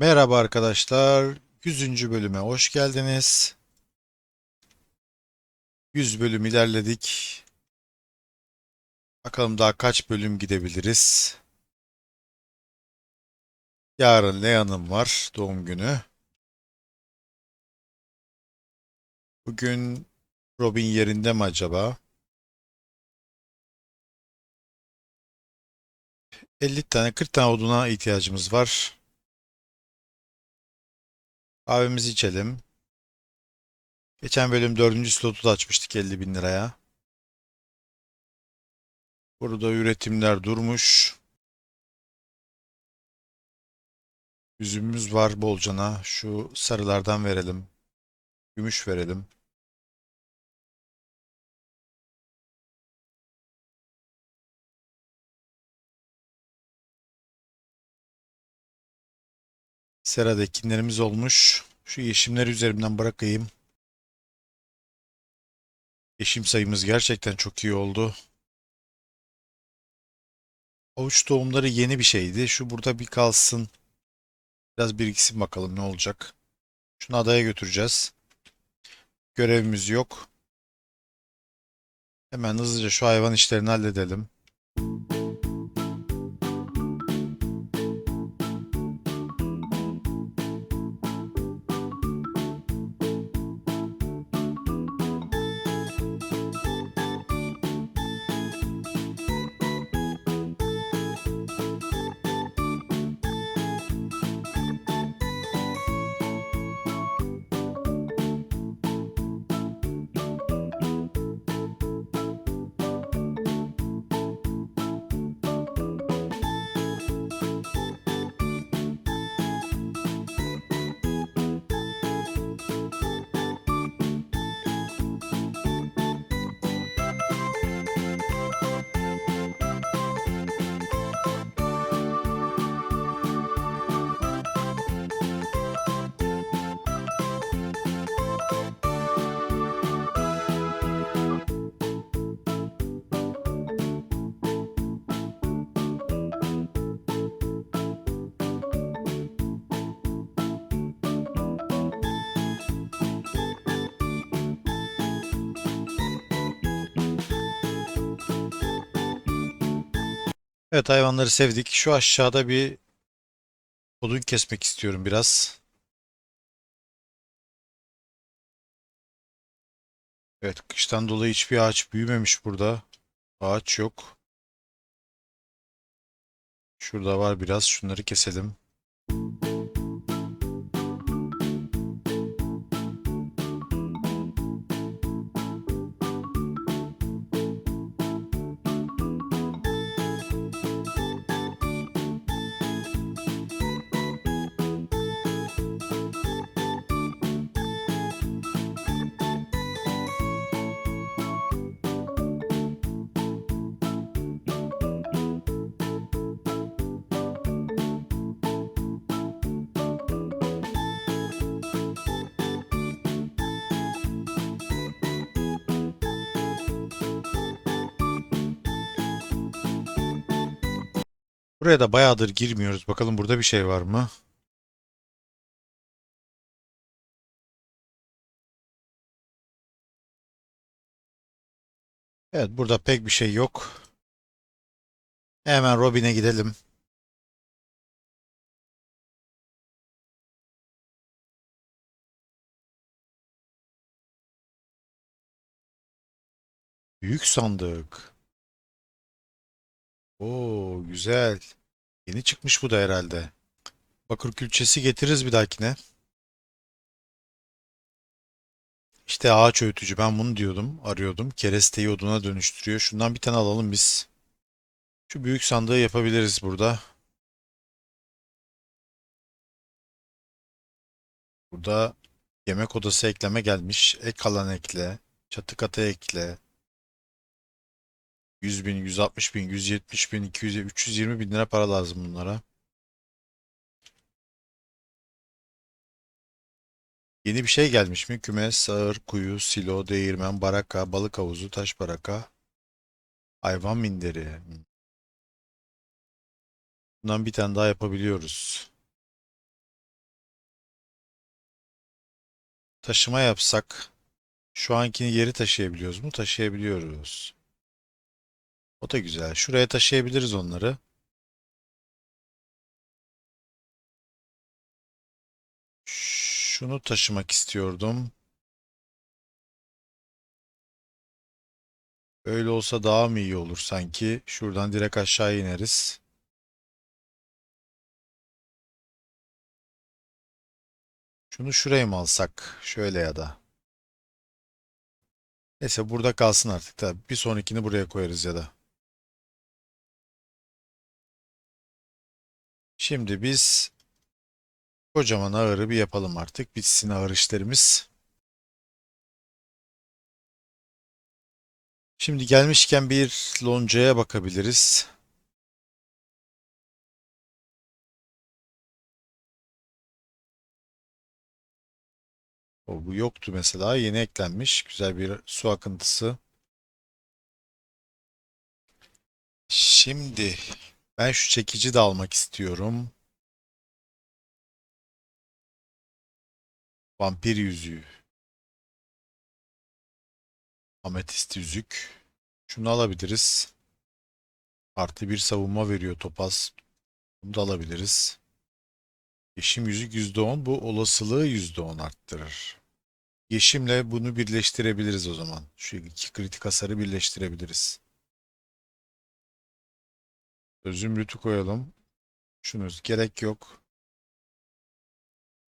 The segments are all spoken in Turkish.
Merhaba arkadaşlar. 100. bölüme hoş geldiniz. 100 bölüm ilerledik. Bakalım daha kaç bölüm gidebiliriz. Yarın Lea'nın var doğum günü. Bugün Robin yerinde mi acaba? 50 tane 40 tane oduna ihtiyacımız var. Kahvemizi içelim. Geçen bölüm 4. slotu da açmıştık 50 bin liraya. Burada üretimler durmuş. Üzümümüz var bolcana. Şu sarılardan verelim. Gümüş verelim. Serada ekinlerimiz olmuş. Şu yeşimleri üzerimden bırakayım. Yeşim sayımız gerçekten çok iyi oldu. Avuç tohumları yeni bir şeydi. Şu burada bir kalsın. Biraz biriksin bakalım ne olacak. Şunu adaya götüreceğiz. Görevimiz yok. Hemen hızlıca şu hayvan işlerini halledelim. Evet hayvanları sevdik. Şu aşağıda bir odun kesmek istiyorum biraz. Evet kıştan dolayı hiçbir ağaç büyümemiş burada. Ağaç yok. Şurada var biraz. Şunları keselim. Buraya da bayağıdır girmiyoruz. Bakalım burada bir şey var mı? Evet burada pek bir şey yok. Hemen Robin'e gidelim. Büyük sandık. Oo güzel. Yeni çıkmış bu da herhalde. Bakır külçesi getiririz bir dahakine. İşte ağaç öğütücü. Ben bunu diyordum. Arıyordum. Keresteyi oduna dönüştürüyor. Şundan bir tane alalım biz. Şu büyük sandığı yapabiliriz burada. Burada yemek odası ekleme gelmiş. Ek alan ekle. Çatı katı ekle. 100 bin, 160 bin, 170 bin, 200, 320 bin lira para lazım bunlara. Yeni bir şey gelmiş mi? Kümes, sağır, kuyu, silo, değirmen, baraka, balık havuzu, taş baraka, hayvan minderi. Bundan bir tane daha yapabiliyoruz. taşıma yapsak şu ankini geri taşıyabiliyoruz mu? Taşıyabiliyoruz. O da güzel. Şuraya taşıyabiliriz onları. Şunu taşımak istiyordum. Öyle olsa daha mı iyi olur sanki? Şuradan direkt aşağı ineriz. Şunu şuraya mı alsak? Şöyle ya da. Neyse burada kalsın artık da. Bir sonrakini buraya koyarız ya da. Şimdi biz kocaman ağırı bir yapalım artık. Bitsin ağır işlerimiz. Şimdi gelmişken bir loncaya bakabiliriz. O, bu yoktu mesela. Yeni eklenmiş. Güzel bir su akıntısı. Şimdi ben şu çekici de almak istiyorum. Vampir yüzüğü. Ametist yüzük. Şunu alabiliriz. Artı bir savunma veriyor topaz. Bunu da alabiliriz. Yeşim yüzük %10. Bu olasılığı %10 arttırır. Yeşimle bunu birleştirebiliriz o zaman. Şu iki kritik hasarı birleştirebiliriz. Zümrüt'ü koyalım. Şunu gerek yok.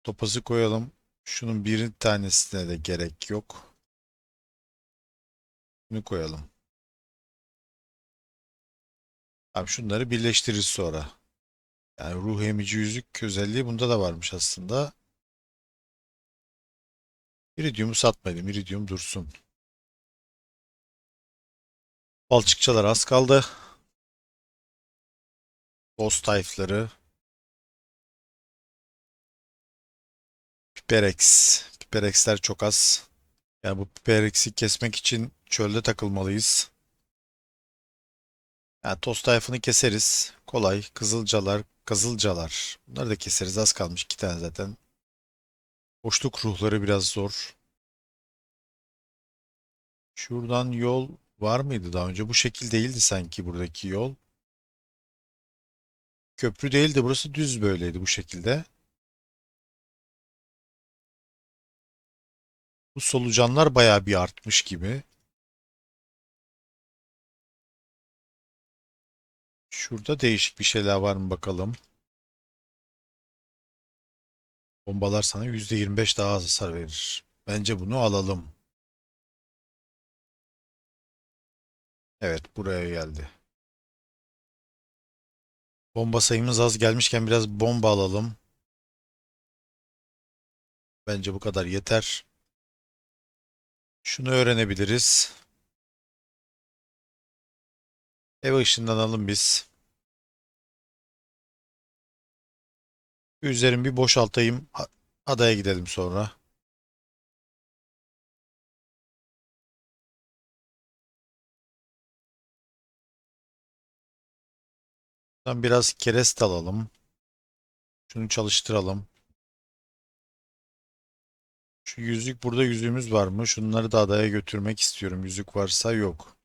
Topazı koyalım. Şunun bir tanesine de gerek yok. Bunu koyalım. Abi şunları birleştiririz sonra. Yani ruh emici yüzük özelliği bunda da varmış aslında. İridium'u satmayalım. İridium dursun. Balçıkçalar az kaldı. Boss tayfları. Piperex. Piperex'ler çok az. Yani bu Piperex'i kesmek için çölde takılmalıyız. Yani toz tayfını keseriz. Kolay. Kızılcalar, kızılcalar. Bunları da keseriz. Az kalmış iki tane zaten. Boşluk ruhları biraz zor. Şuradan yol var mıydı daha önce? Bu şekil değildi sanki buradaki yol. Köprü değildi. Burası düz böyleydi bu şekilde. Bu solucanlar bayağı bir artmış gibi. Şurada değişik bir şeyler var mı bakalım. Bombalar sana %25 daha az hasar verir. Bence bunu alalım. Evet buraya geldi. Bomba sayımız az gelmişken biraz bomba alalım. Bence bu kadar yeter. Şunu öğrenebiliriz. Eve ışınlanalım biz. Üzerimi bir boşaltayım. Adaya gidelim sonra. Buradan biraz kerest alalım. Şunu çalıştıralım. Şu yüzük burada yüzüğümüz var mı? Şunları da adaya götürmek istiyorum. Yüzük varsa yok.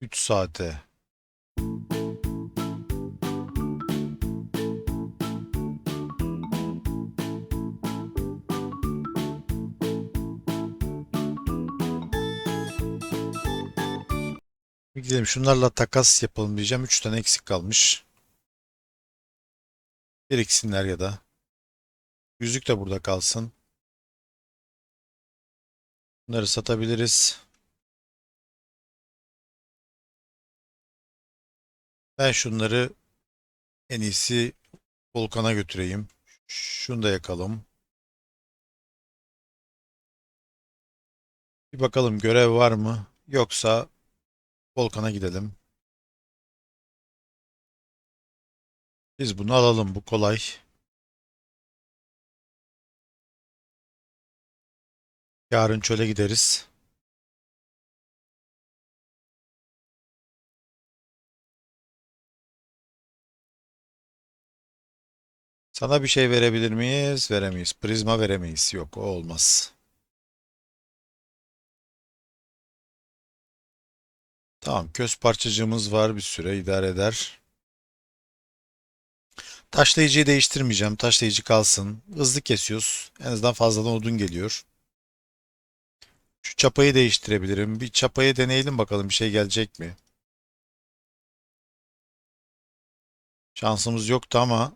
Üç saate. Gidelim şunlarla takas yapalım diyeceğim. 3 tane eksik kalmış. Biriksinler ya da. Yüzük de burada kalsın. Bunları satabiliriz. Ben şunları en iyisi Volkan'a götüreyim. Şunu da yakalım. Bir bakalım görev var mı? Yoksa Volkan'a gidelim. Biz bunu alalım. Bu kolay. Yarın çöle gideriz. Sana bir şey verebilir miyiz? Veremeyiz. Prizma veremeyiz. Yok, o olmaz. Tamam, köz parçacığımız var bir süre idare eder. Taşlayıcıyı değiştirmeyeceğim. Taşlayıcı kalsın. Hızlı kesiyoruz. En azından fazladan odun geliyor. Şu çapayı değiştirebilirim. Bir çapayı deneyelim bakalım bir şey gelecek mi? Şansımız yoktu ama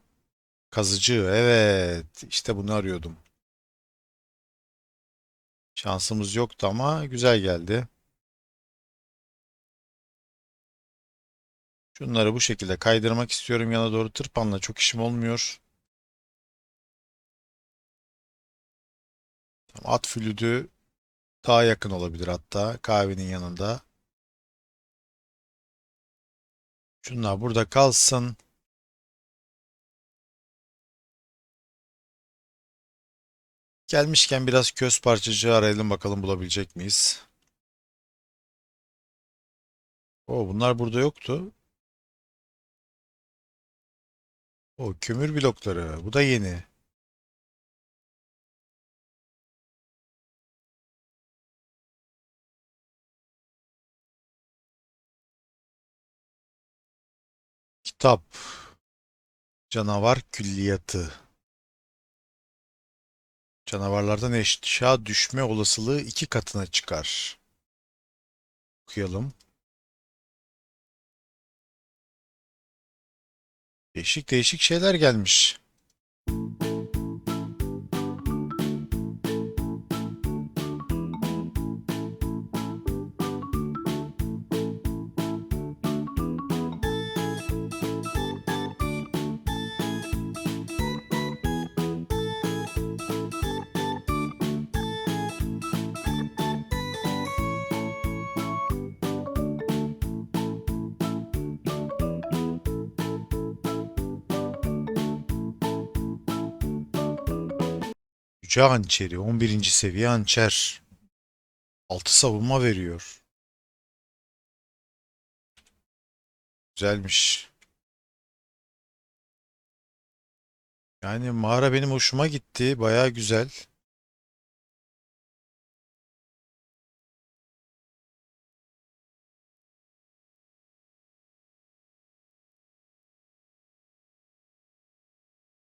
kazıcı. Evet, işte bunu arıyordum. Şansımız yoktu ama güzel geldi. Şunları bu şekilde kaydırmak istiyorum yana doğru. Tırpanla çok işim olmuyor. At flütü daha yakın olabilir hatta kahvenin yanında. Şunlar burada kalsın. Gelmişken biraz köz parçacığı arayalım bakalım bulabilecek miyiz? O bunlar burada yoktu. O kömür blokları. Bu da yeni. Kitap. Canavar külliyatı. Canavarlardan eşya düşme olasılığı iki katına çıkar. Okuyalım. Değişik değişik şeyler gelmiş. Yüce hançeri 11. seviye hançer. 6 savunma veriyor. Güzelmiş. Yani mağara benim hoşuma gitti. Baya güzel.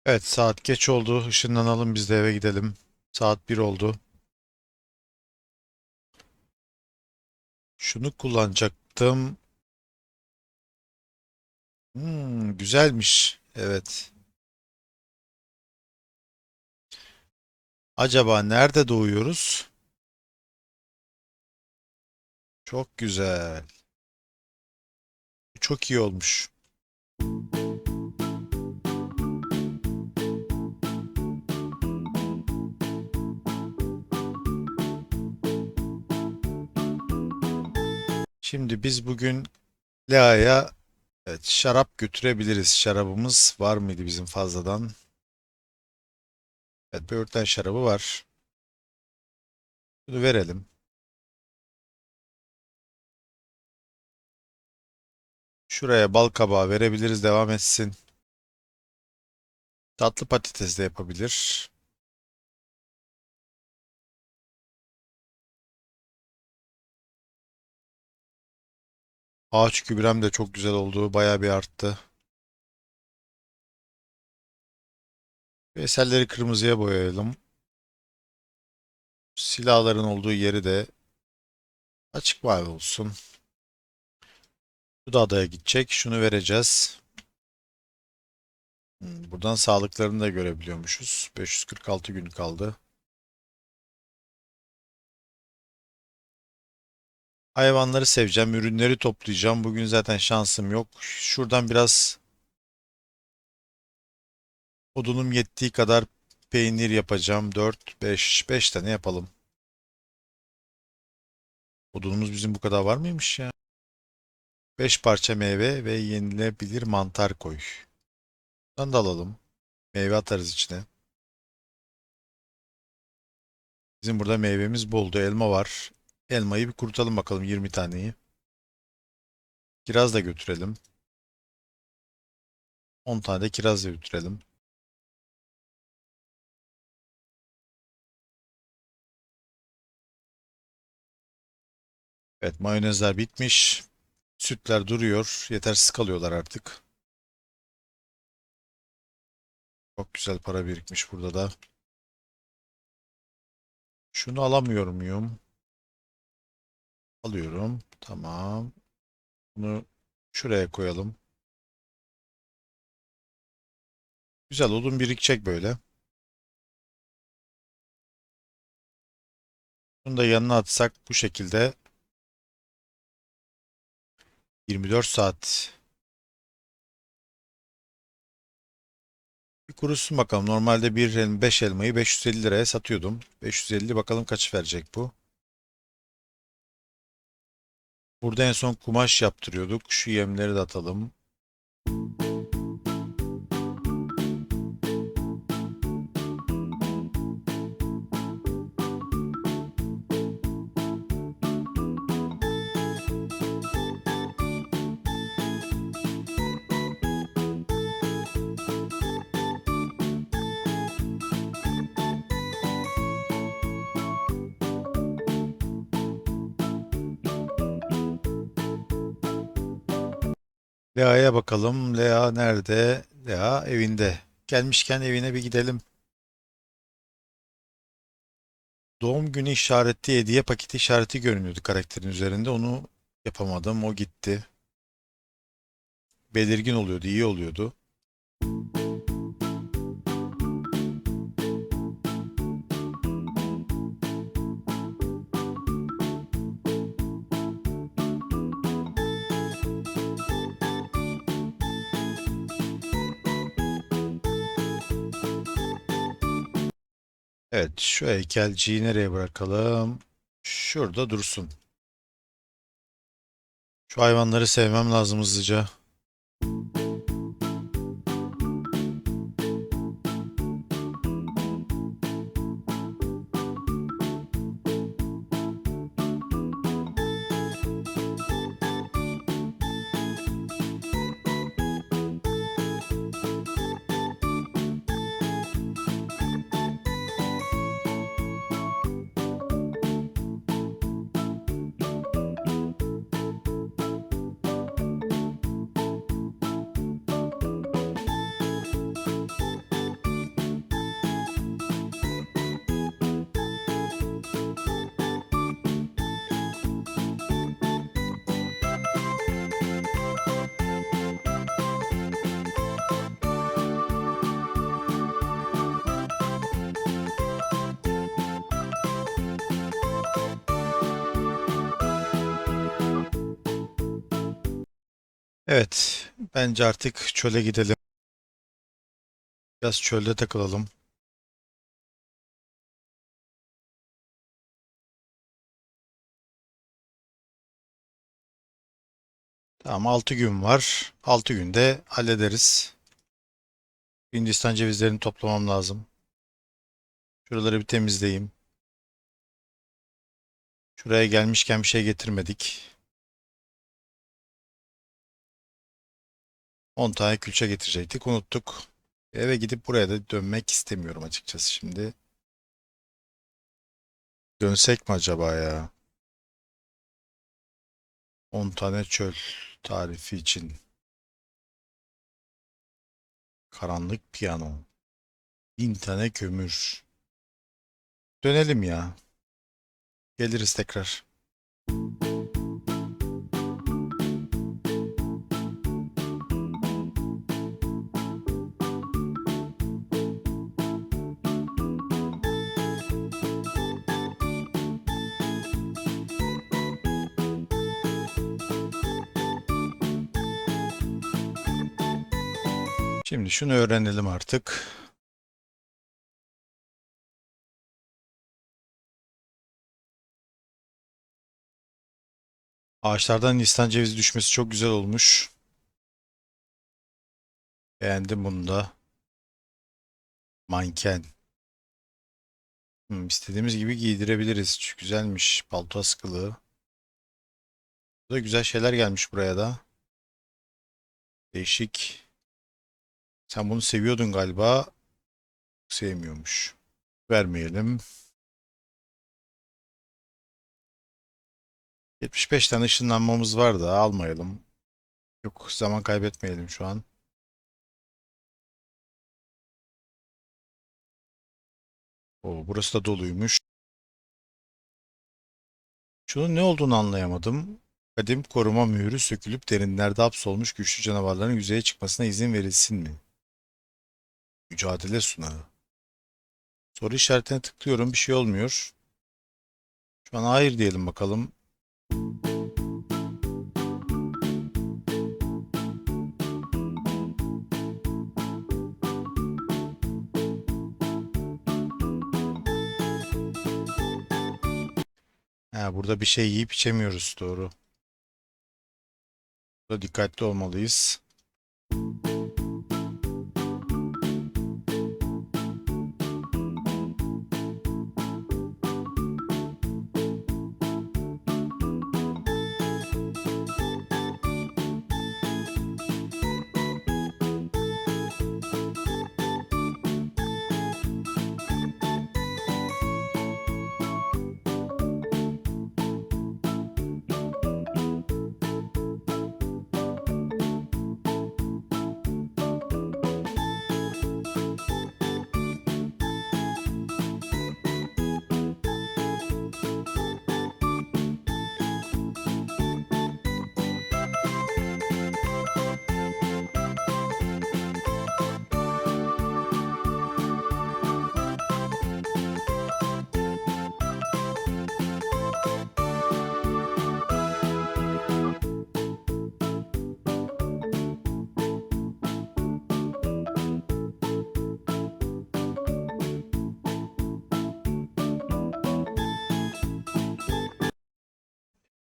Evet saat geç oldu. Işınlanalım biz de eve gidelim. Saat 1 oldu. Şunu kullanacaktım. Hmm, güzelmiş. Evet. Acaba nerede doğuyoruz? Çok güzel. Çok iyi olmuş. Şimdi biz bugün Lea'ya evet, şarap götürebiliriz. Şarabımız var mıydı bizim fazladan? Evet, böğürtlen şarabı var. Bunu verelim. Şuraya bal kabağı verebiliriz. Devam etsin. Tatlı patates de yapabilir. Ağaç gübrem de çok güzel oldu. Bayağı bir arttı. Eserleri kırmızıya boyayalım. Silahların olduğu yeri de açık mavi olsun. Bu da adaya gidecek. Şunu vereceğiz. Hmm, Buradan sağlıklarını da görebiliyormuşuz. 546 gün kaldı. Hayvanları seveceğim. Ürünleri toplayacağım. Bugün zaten şansım yok. Şuradan biraz odunum yettiği kadar peynir yapacağım. 4, 5, 5 tane yapalım. Odunumuz bizim bu kadar var mıymış ya? 5 parça meyve ve yenilebilir mantar koy. Bundan da alalım. Meyve atarız içine. Bizim burada meyvemiz boldu. Elma var. Elmayı bir kurutalım bakalım 20 taneyi. Kiraz da götürelim. 10 tane de kiraz da götürelim. Evet mayonezler bitmiş. Sütler duruyor. Yetersiz kalıyorlar artık. Çok güzel para birikmiş burada da. Şunu alamıyor muyum? Alıyorum. Tamam. Bunu şuraya koyalım. Güzel odun birikecek böyle. Bunu da yanına atsak bu şekilde 24 saat bir kurusun bakalım. Normalde bir el- 5 elmayı 550 liraya satıyordum. 550 bakalım kaç verecek bu. Burada en son kumaş yaptırıyorduk. Şu yemleri de atalım. Lea'ya bakalım. Lea nerede? Lea evinde. Gelmişken evine bir gidelim. Doğum günü işaretli hediye paketi işareti görünüyordu karakterin üzerinde. Onu yapamadım. O gitti. Belirgin oluyordu, iyi oluyordu. Evet, şu heykelciyi nereye bırakalım? Şurada dursun. Şu hayvanları sevmem lazım hızlıca. Evet, bence artık çöle gidelim. Biraz çölde takılalım. Tamam 6 gün var. 6 günde hallederiz. Hindistan cevizlerini toplamam lazım. Şuraları bir temizleyeyim. Şuraya gelmişken bir şey getirmedik. 10 tane külçe getirecektik. Unuttuk. Eve gidip buraya da dönmek istemiyorum açıkçası şimdi. Dönsek mi acaba ya? 10 tane çöl tarifi için. Karanlık piyano. 1000 tane kömür. Dönelim ya. Geliriz tekrar. Şimdi şunu öğrenelim artık. Ağaçlardan Hindistan cevizi düşmesi çok güzel olmuş. Beğendim bunu da. Manken. Hmm, istediğimiz gibi giydirebiliriz. Şu Güzelmiş. Palto askılı. Burada güzel şeyler gelmiş buraya da. Değişik. Sen bunu seviyordun galiba. Sevmiyormuş. Vermeyelim. 75 tane ışınlanmamız var da almayalım. Yok zaman kaybetmeyelim şu an. Oo, burası da doluymuş. Şunun ne olduğunu anlayamadım. Kadim koruma mührü sökülüp derinlerde hapsolmuş güçlü canavarların yüzeye çıkmasına izin verilsin mi? Mücadele sunağı. Soru işaretine tıklıyorum. Bir şey olmuyor. Şu an hayır diyelim bakalım. Ha, burada bir şey yiyip içemiyoruz doğru. Burada dikkatli olmalıyız.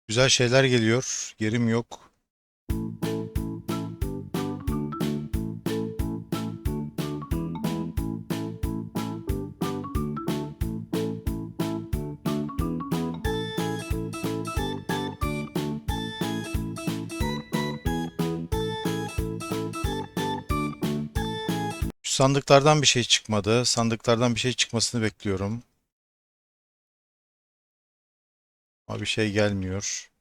Güzel şeyler geliyor. Yerim yok. Sandıklardan bir şey çıkmadı. Sandıklardan bir şey çıkmasını bekliyorum. Ama bir şey gelmiyor.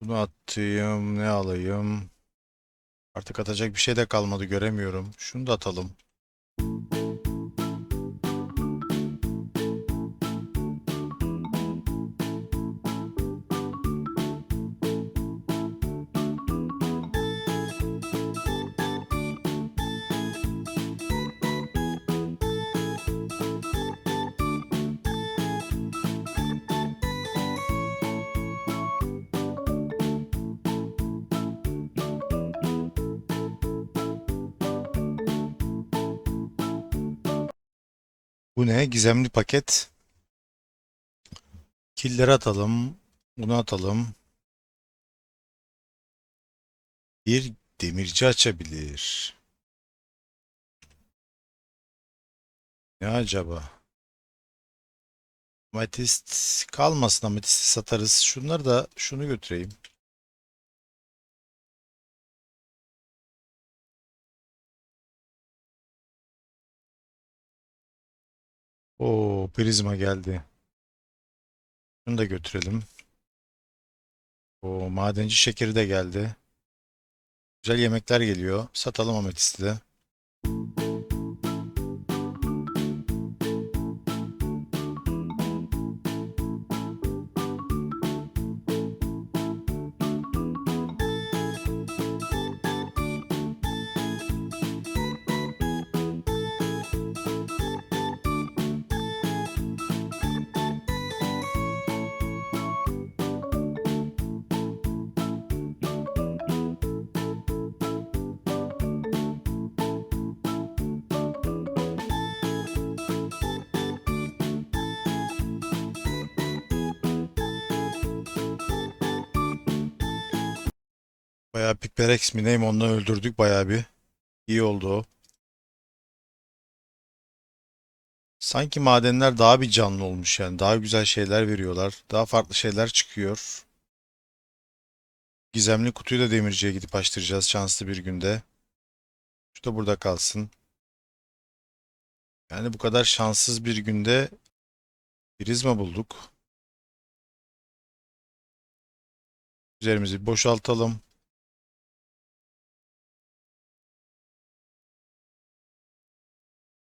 Bunu atayım. Ne alayım? Artık atacak bir şey de kalmadı. Göremiyorum. Şunu da atalım. Bu ne? Gizemli paket. Killeri atalım. Bunu atalım. Bir demirci açabilir. Ne acaba? Ametist kalmasın ametisti satarız. Şunları da şunu götüreyim. Oo prizma geldi. Şunu da götürelim. O madenci şekeri de geldi. Güzel yemekler geliyor. Satalım ametisti de. Piperex mi neyim onunla öldürdük bayağı bir. İyi oldu o. Sanki madenler daha bir canlı olmuş yani. Daha güzel şeyler veriyorlar. Daha farklı şeyler çıkıyor. Gizemli kutuyu da demirciye gidip açtıracağız şanslı bir günde. Şu da burada kalsın. Yani bu kadar şanssız bir günde prizma bulduk. Üzerimizi boşaltalım.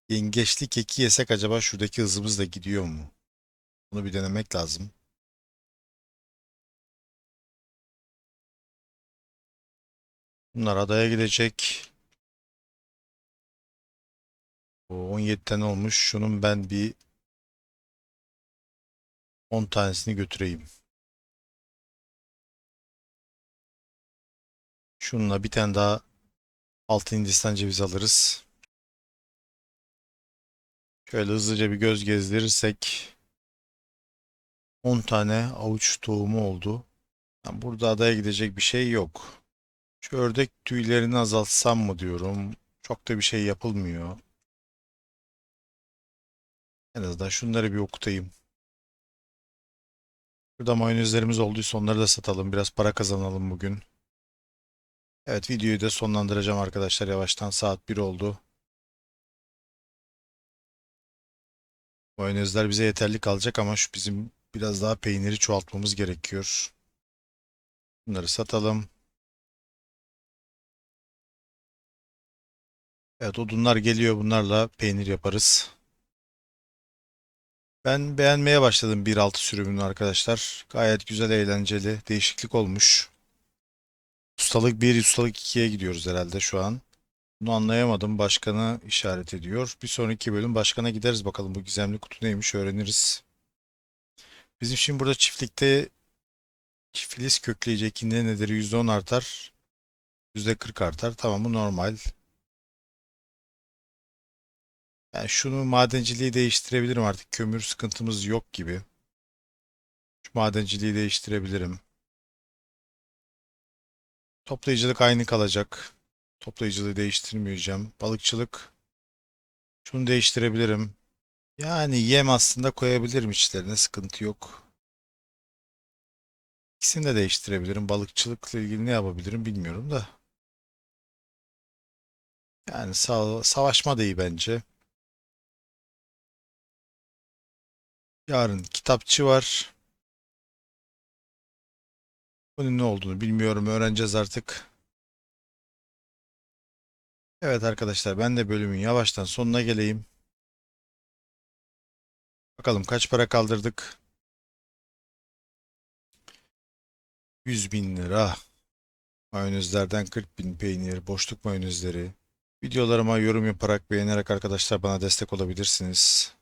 Yengeçli keki yesek acaba şuradaki hızımız da gidiyor mu? Bunu bir denemek lazım. Bunlar adaya gidecek. O 17 tane olmuş. Şunun ben bir 10 tanesini götüreyim. Şununla bir tane daha altın Hindistan cevizi alırız. Şöyle hızlıca bir göz gezdirirsek 10 tane avuç tohumu oldu. Yani burada adaya gidecek bir şey yok. Şu ördek tüylerini azaltsam mı diyorum. Çok da bir şey yapılmıyor. En azından şunları bir okutayım. Burada mayonezlerimiz olduysa onları da satalım. Biraz para kazanalım bugün. Evet videoyu da sonlandıracağım arkadaşlar. Yavaştan saat 1 oldu. Mayonezler bize yeterli kalacak ama şu bizim biraz daha peyniri çoğaltmamız gerekiyor. Bunları satalım. Evet odunlar geliyor. Bunlarla peynir yaparız. Ben beğenmeye başladım 1.6 sürümünü arkadaşlar. Gayet güzel, eğlenceli, değişiklik olmuş. Ustalık 1, ustalık 2'ye gidiyoruz herhalde şu an. Bunu anlayamadım. Başkanı işaret ediyor. Bir sonraki bölüm başkana gideriz bakalım bu gizemli kutu neymiş öğreniriz. Bizim şimdi burada çiftlikte çiftliğiz kökleyecek ne nedir %10 artar. %40 artar. Tamam bu normal. Yani şunu madenciliği değiştirebilirim artık. Kömür sıkıntımız yok gibi. Şu madenciliği değiştirebilirim. Toplayıcılık aynı kalacak. Toplayıcılığı değiştirmeyeceğim. Balıkçılık. Şunu değiştirebilirim. Yani yem aslında koyabilirim içlerine. Sıkıntı yok. İkisini de değiştirebilirim. Balıkçılıkla ilgili ne yapabilirim bilmiyorum da. Yani sa savaşma da iyi bence. Yarın kitapçı var. Bunun ne olduğunu bilmiyorum. Öğreneceğiz artık. Evet arkadaşlar ben de bölümün yavaştan sonuna geleyim. Bakalım kaç para kaldırdık? 100 bin lira. Mayonezlerden 40 bin peynir, boşluk mayonezleri. Videolarıma yorum yaparak beğenerek arkadaşlar bana destek olabilirsiniz.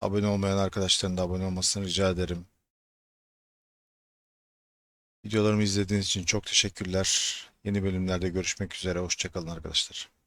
Abone olmayan arkadaşların da abone olmasını rica ederim. Videolarımı izlediğiniz için çok teşekkürler. Yeni bölümlerde görüşmek üzere. Hoşçakalın arkadaşlar.